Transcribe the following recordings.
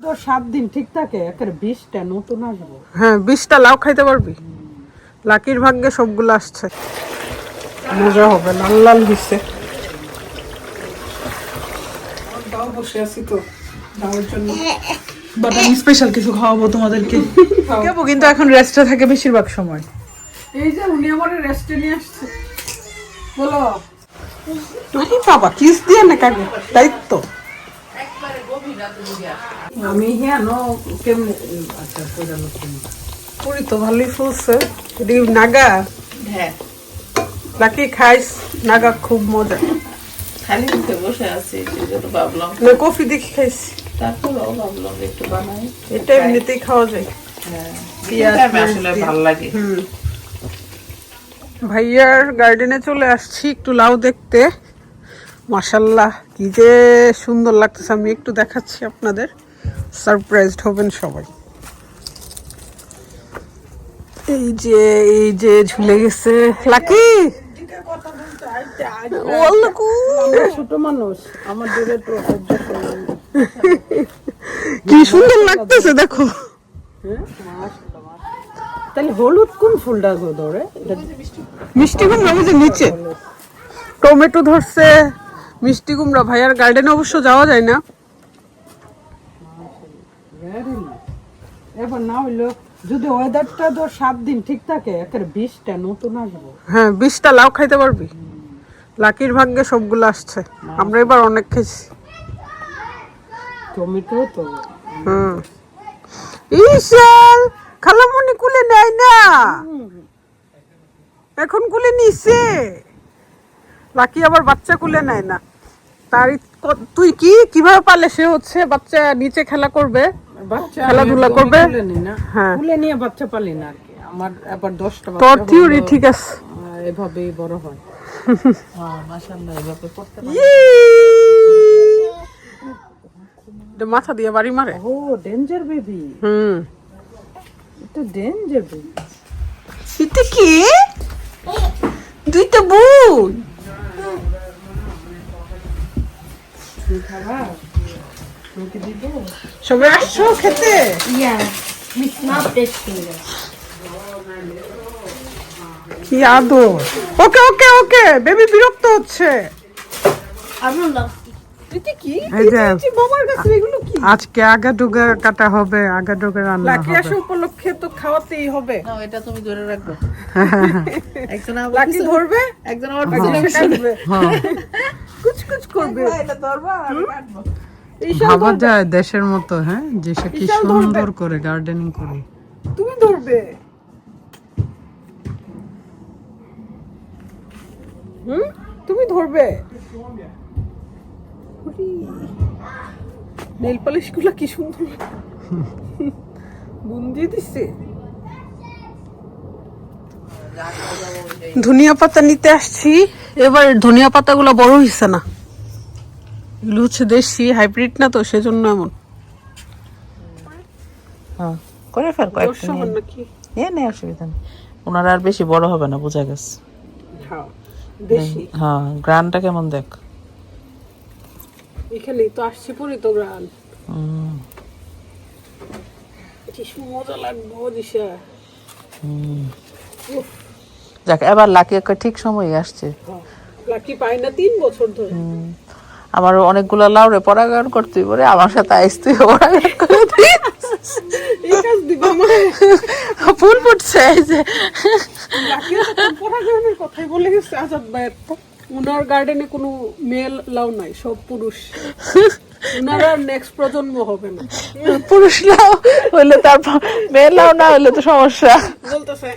তো সাত দিন ঠিক থাকে একের বিশটা নতুন আসব। হ্যাঁ বিশটা লাউ খাইতে পারবি? লাকির ভাগ্যে সবগুলো আসছে। মজা হবে লাল লাল দিচ্ছে। বসে আছি তো। যাওয়ার জন্য। বাট আমি স্পেশাল কিছু খাওয়াবো তোমাদেরকে। খাব কিন্তু এখন রেস্টে থাকে বেশিরভাগ সময়। এই যে উনি আমার রেস্টে নিয়ে আসছে। বলো আরে বাবা কিস দিয়ে না কাকে? দায়িত্ব। আমি হ্যাঁ কেমনে? আচ্ছা পুরি তো ভালোই ফুলছে। এটি নাগা? হ্যাঁ। লাকি খাইস? নাগা খুব মজা। খালি মুখে বসে আছি সেজন্য ভাবলাম। না কফি দেখি খাইছি। তারপরেও ভাবলাম একটু বানাই। এটা এমনিতেই খাওয়া যায়। ভালো লাগে। ভাইয়ার গার্ডেনে চলে আসছি একটু লাউ দেখতে। মাসাল্লাহ কি যে সুন্দর লাগতেছে। আমি একটু দেখাচ্ছি আপনাদের। সারপ্রাইজড হবেন সবাই। এই যে এই যে ঝুলে গেছে। লাকি। ছোট মানুষ আমার দূরে তো সহ্য করে না। কি সুন্দর লাগতেছে দেখো। হ্যাঁ। তাহলে হলুদ কোন ফুলটা ধরে? মিষ্টি বুঝে নিচে। টমেটো ধরছে। মিষ্টি কুমড়া ভাইয়ার গার্ডেনে অবশ্য যাওয়া যায় না। এবার না হইল যদি ওয়েদারটা তো সাত দিন ঠিক থাকে একের বিশটা নতুন আসব। হ্যাঁ বিশটা লাউ খাইতে পারবি। লাকির ভাগ্যে সবগুলো আসছে। আমরা এবার অনেক খেয়েছি। টমেটো তো। হুম। ইশাল খালামুনি কুলে নেয় না। এখন কুলে নিছে। লাকি আবার বাচ্চা কুলে নেয় না। তার তুই কি? কীভাবে পালে সে হচ্ছে বাচ্চা নিচে খেলা করবে? বাচ্চা খেলাধুলা করবে? হ্যাঁ। নিয়ে বাচ্চা পালি না আমার আবার দশটা তোর থিওরি ঠিক আছে। এভাবেই বড় হয়। এটা মাথা দিয়ে বাড়ি মারে। ও ডেঞ্জার বেবি হুম। এটা ডেঞ্জার বেবি এটা কি? দুইটা বোন। সবাই আসছো খেতে. কি আদর? ওকে ওকে ওকে বেবি বিরক্ত হচ্ছে। কি? বাবার কাছে এগুলো কি? আজকে আগা কাটা হবে আগা ডুগা রান্না লাকি আসা উপলক্ষে তো খাওয়াতেই হবে। না এটা তুমি ধরে রাখবে একজন আমার লাকি ধরবে? একজন আমার পিছনে কাটবে। হ্যাঁ। কুচ কুচ করবে এটা ধরবা আর কাটবো। ভাবা যায় দেশের মতো হ্যাঁ? যে সে কি সুন্দর করে গার্ডেনিং করে। তুমি ধরবে। হুম? তুমি ধরবে। নেল পালিশগুলো কি সুন্দর। বুন্দি দিচ্ছে ধনিয়া পাতা নিতে আসছি। এবার ধনিয়া পাতাগুলো বড় হইছে না। এগুলো হচ্ছে দেশি হাইব্রিড না তো সেজন্য এমন। হ্যাঁ করে ফেল কয়েকটা নিয়ে। নেই অসুবিধা নেই। ওনার আর বেশি বড় হবে না বোঝা গেছে। হ্যাঁ দেশি। হ্যাঁ গ্রানটা কেমন দেখ? এখানেই তো আসছি পরে তো হুম, মজা লাগবো দিশা। যাক এবার লাকি একটা ঠিক সময় আসছে। লাকি পাই না তিন বছর ধরে। আমার অনেকগুলো লাউরে পরাগায়ন করতে পারে আমার সাথে আসতে পরাগায়ন করে ফুল ফুটছে এই যে। পরাগায়নের কথাই বলে গেছে আজাদ ভাইয়ের উনার গার্ডেনে কোনো মেল লাউ নাই সব পুরুষ। উনার নেক্সট প্রজন্ম হবে না। পুরুষ লাউ হইলে তারপর মেয়ে লাউ না হইলে তো সমস্যা। বলতেছে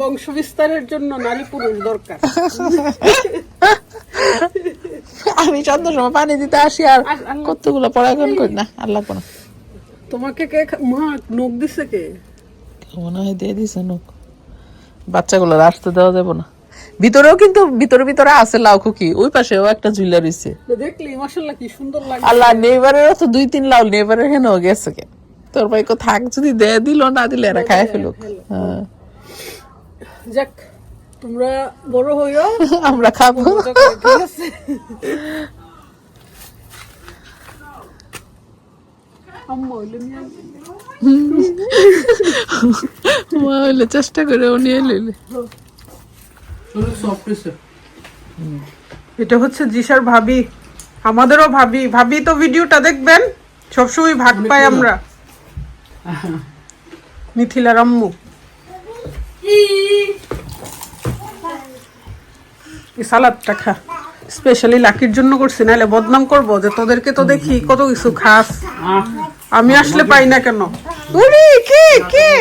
বংশ বিস্তারের জন্য নারী পুরুষ দরকার। আমি সন্ধ্যার সময় পানি দিতে আসি আর কতগুলো পরাগায়ন করি না আল্লাহ কোনো তোমাকে কে মা নখ দিছে কে? মনে হয় দিয়ে দিছে নোক বাচ্চাগুলো আসতে দেওয়া যাবে না। ভিতরেও কিন্তু ভিতরে ভিতরে আছে লাউ খুকি ওই পাশেও একটা ঝুলা রয়েছে। দেখলি মাসাল্লাহ কি সুন্দর লাগে আল্লাহ নেইবারেরও তো দুই তিন লাউ নেইবারের হেনেও গেছে কে তোর ভাই কো থাক যদি দে দিল না দিলে এরা খায় ফেলুক। হ্যাঁ। যাক তোমরা বড় হইও। আমরা খাব। মা হইলে চেষ্টা করে উনি হয়েছে এটা হচ্ছে জিসার ভাবি। আমাদেরও ভাবি। ভাবি তো ভিডিওটা দেখবেন? সবসময় ভাগ পাই আমরা। মিথিলার আম্মু সালাদটা খা। স্পেশালি লাকির জন্য করছি নাহলে বদনাম করব যে তোদেরকে তো দেখি কত কিছু খাস। আমি আসলে পাই না কেন। উরি, কে কে?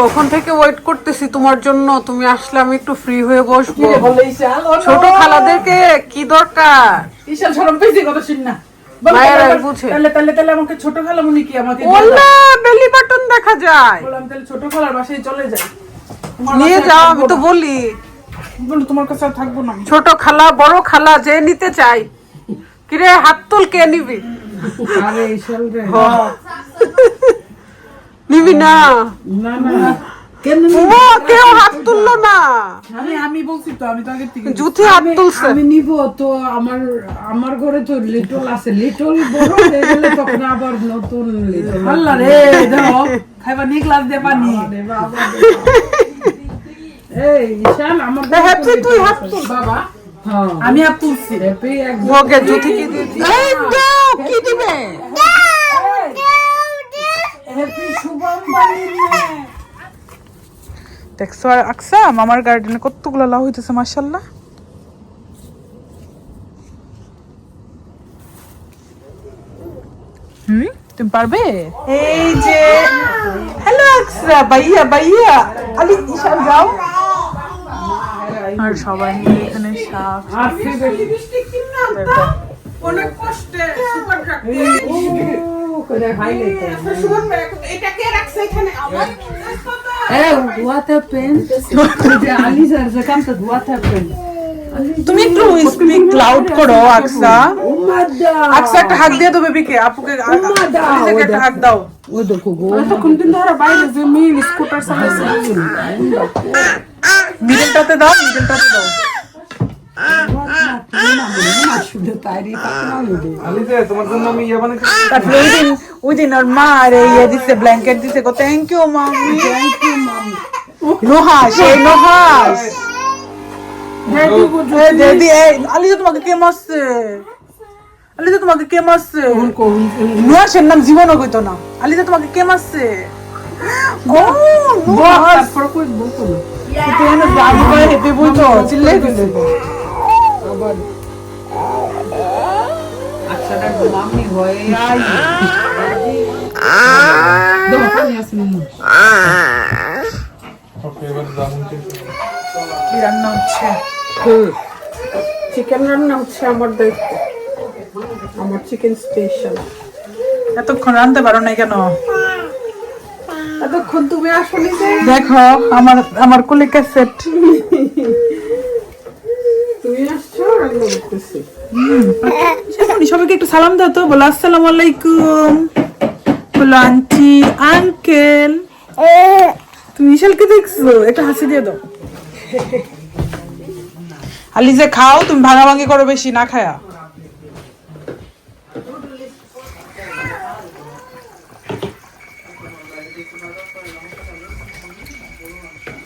কখন থেকে ওয়েট করতেছি তোমার জন্য? তুমি আসলে আমি একটু ফ্রি হয়ে বসবো। ছোট খালাদেরকে কি দরকার? ঈশান সরম পেয়েছি কথা শুন না। ছোট খালামুনি কি আমাকে দিয়ে ওলা দাও। বেলি বাটন দেখা যায়। বললাম তাহলে ছোট খালার বাসায় চলে যাই। নিয়ে যাও আমি তো বলি। তোমার কাছে থাকব না ছোট খালা বড় খালা যে নিতে চাই। কিরে হাত তুল কে নিবি? আরে নিবি না। না না। কেউ হাত তুললো না। আমি আমি বলছি তো আমি তো আগের থেকে জুথি হাত তুলছে। আমি নিব তো আমার আমার ঘরে তো লিটল আছে। লিটল বড় হয়ে গেলে তখন আবার নতুন লিটল আল্লাহ রে দেখো খাইবা নিয়ে গ্লাস দিয়ে পানি। এই ঈশান আমার হ্যাপি তুই হাত তুল। বাবা হ্যাঁ। আমি আর তুলছি। হ্যাপি একদম। ওকে জুথি কি দিবি এই দাও কি দিবে হ্যাপি শুভম বাড়ির মেয়ে। দেখছ আর আকসা মামার গার্ডেনে কতগুলো লাউ হইতেছে মাশাল্লাহ হুম তুমি পারবে? এই যে হ্যালো আকসা ভাইয়া ভাইয়া। আলি ঈশান যাও। আর সবাই মিলে এখানে শাক অনেক কষ্টে সুপার তুমি একটু স্পিক লাউড করো আকসা। আকসা একটা হাত দিয়ে দেবে বিকে আপুকে দাও, একটা হাত দাও। ও দেখো গো। তখন কিন্তু ওরা বাইরে যে স্কুটার চালাইছে মিডলটাতে দাও মিডলটাতে দাও। তারপরে ওই দিন ওই দিন ওর মা আর এই ইয়ে দিছে ব্ল্যাঙ্কেট দিছে গো থ্যাংক ইউ মামি থ্যাংক ইউ মাম নোহাস এই নোহাস এই দিদি এই আলিজা তোমাকে কে মারছে? আলিজা তোমাকে কে মারছে? নোহাসের নাম জীবনও কইতো না। আলিজা তোমাকে কে মারছে? ও নোহাস তারপর কই বলতো না? বইতো চিল্লাই আবার। আচ্ছা দেখো মামি হয়ে আই দাও পানি আছে কি রান্না হচ্ছে? চিকেন রান্না হচ্ছে আমার দায়িত্ব। আমার চিকেন স্পেশাল এতক্ষণ রানতে পারো না কেন? এতক্ষণ তুমি আসলে দেখো আমার আমার কুলি ক্যাসেট তুমি আসছো রান্না করতেছি শেফানি সবাইকে একটু সালাম দাও তো। বলো আসসালামু আলাইকুম। বলো আন্টি আঙ্কেল। তুমি বিশালকে দেখছ? একটা হাসি দিয়ে দাও। আলি যে খাও তুমি ভাঙাভাঙি করো বেশি না খায়া।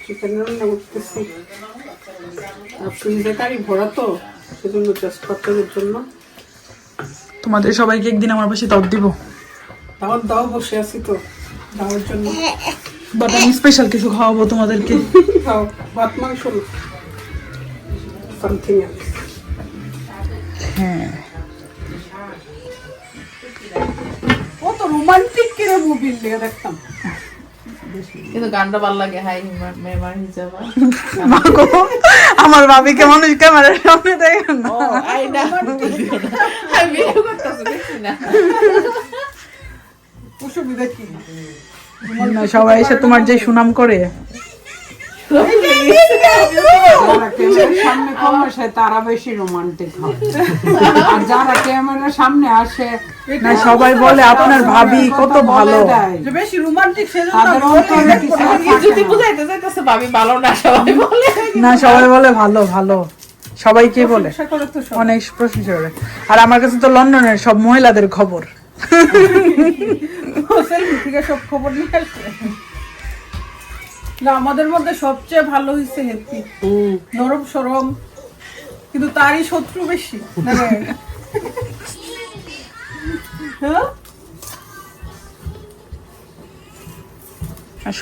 চিকেন রান্না করতেছি। ফ্রিজে কারি ভরা তো সেজন্য জন্য। তোমাদের সবাইকে একদিন আমার পাশে দাও দিব। দাওয়াত দাও বসে আছি তো দাওয়ার জন্য। বাট আমি স্পেশাল কিছু খাওয়াবো তোমাদেরকে। খাও ভাত মাংস সামথিং হ্যাঁ। ও তো রোমান্টিক কিরে মুভি দেখতাম। কিন্তু গানটা ভালো লাগে হাই মেমার হিসাবে মা গো, আমার ভাবিকে মানুষ ক্যামেরার সামনে দেখে না। আই না। আমি ভিডিও করতেছি দেখছি না। অসুবিধা কি? সবাই এসে তোমার যে সুনাম করে। যারা সামনে কম আসে তারা বেশি রোমান্টিক হয়। আর যারা ক্যামেরার সামনে আসে না সবাই বলে আপনার ভাবি কত ভালো। যে বেশি রোমান্টিক কিছু যদি বুঝাইতে চাইতেছে ভাবি ভালো না সবাই বলে। না সবাই বলে ভালো ভালো। সবাইকে বলে। অনেক প্রশংসা করে। আর আমার কাছে তো লন্ডনের সব মহিলাদের খবর। সব খবর নিয়ে না আমাদের মধ্যে সবচেয়ে ভালো হয়েছে হ্যাপি নরম সরম। কিন্তু তারই শত্রু বেশি। না রে? হ্যাঁ? আর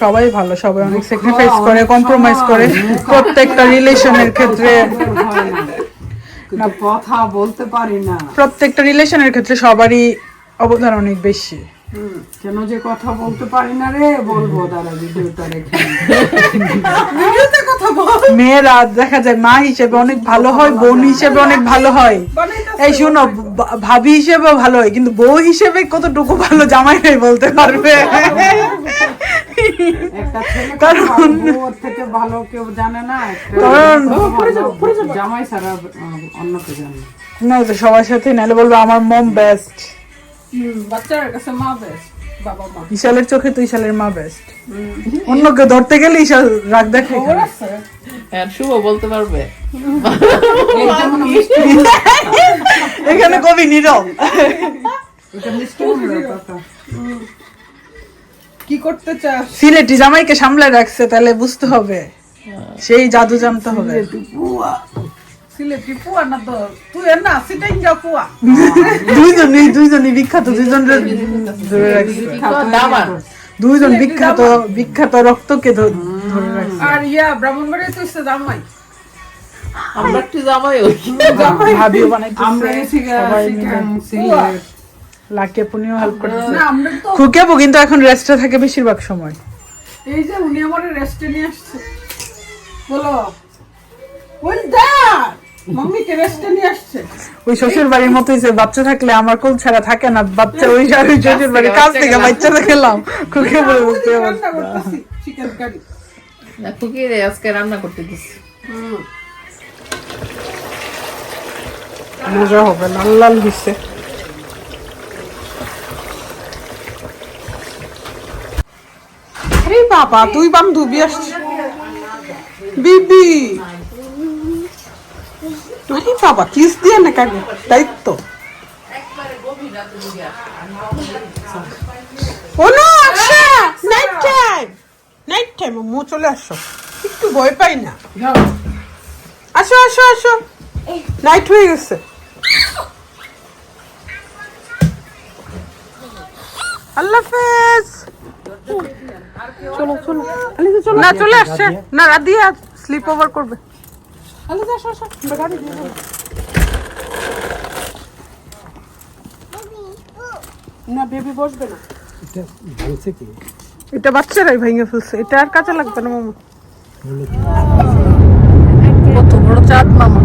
সবাই ভালো সবাই অনেক স্যাক্রিফাইস করে কম্প্রোমাইজ করে প্রত্যেকটা রিলেশনের ক্ষেত্রে। হয় কথা বলতে পারি না। প্রত্যেকটা রিলেশনের ক্ষেত্রে সবারই অবদান অনেক বেশি। কেন যে কথা বলতে পারি না রে? বলব দাঁড়া ভিডিওটা রেখে ভিডিওতে কথা বল। মেয়েরা দেখা যায় মা হিসেবে অনেক ভালো হয় বোন হিসেবে অনেক ভালো হয়। এই শোনো ভাবি হিসেবে ভালো হয় কিন্তু বউ হিসেবে কতটুকু ভালো জামাই নাই বলতে পারবে? কারণ- থেকে ভালো কেউ জানে না কারণ- জামাই ছাড়া অন্য কেউ জানে না। সবার সাথে নাহলে বলব আমার মম বেস্ট বাচ্চার কাছে মা বেশ বাবা মা। ইশালের চোখে তো ইশালের মা বেস্ট অন্য কেউ ধরতে গেলে ইশাল রাগ আছে? হ্যাঁ শুভ বলতে পারবে। এখানে কবি নীরব। কি করতে চাস? সিলেটি জামাইকে সামলে রাখছে তাহলে বুঝতে হবে। সেই জাদু জানতে হবে। সিলেটি পুয়া না তো? তুই এর না সিটাইঙ্গা পুয়া। দুইজনই দুইজনই বিখ্যাত দুইজন ধরে রাখছে। দুইজন বিখ্যাত বিখ্যাত রক্তকে ধরে রাখছে। আর ইয়া ব্রাহ্মণবাড়িয়া তুই সে জামাই। আমরা একটু জামাই ওই ভাবিও আমরা বানাইতেছে। সিলেট। লাকে পুনিও হেল্প করতেছে। না আমরা তো খুকেবো কিন্তু এখন রেস্টে থাকে বেশিরভাগ সময়। এই যে উনি আমার রেস্টে নিয়ে আসছে। বলো। ওই দ্যাট ওই শ্বশুর বাড়ির মতোই যে বাচ্চা থাকলে আমার কোল ছাড়া থাকে না বাচ্চা ওই শ্বশুর বাড়ির কাছ থেকে বাচ্চাটা খেলাম। খুকে বলে খুকি রে আজকে রান্না করতে দিচ্ছি মজা হবে লাল লাল দিচ্ছে। আরে বাবা তুই বান্ধবী আসছিস বিবি! আরে বাবা কিস দিয়ে না কাকে দায়িত্ব অনু আচ্ছা নাইট টাইম নাইট টাইম মো চলে আসো। একটু ভয় পাই না। আসো আসো আসো। নাইট হয়ে গেছে। আল্লাহ হাফেজ। চলো চলো। চলো না চলে আসছে। না রাদিয়া স্লিপ ওভার করবে। Aliza da, schau, schau. গাড়ি দিয়ে। না বেবি বসবে না। এটা বাচ্চারাই ভেঙে ফেলছে। এটা আর কাজে লাগবে না মামা। কত বড় চাঁদ মামা।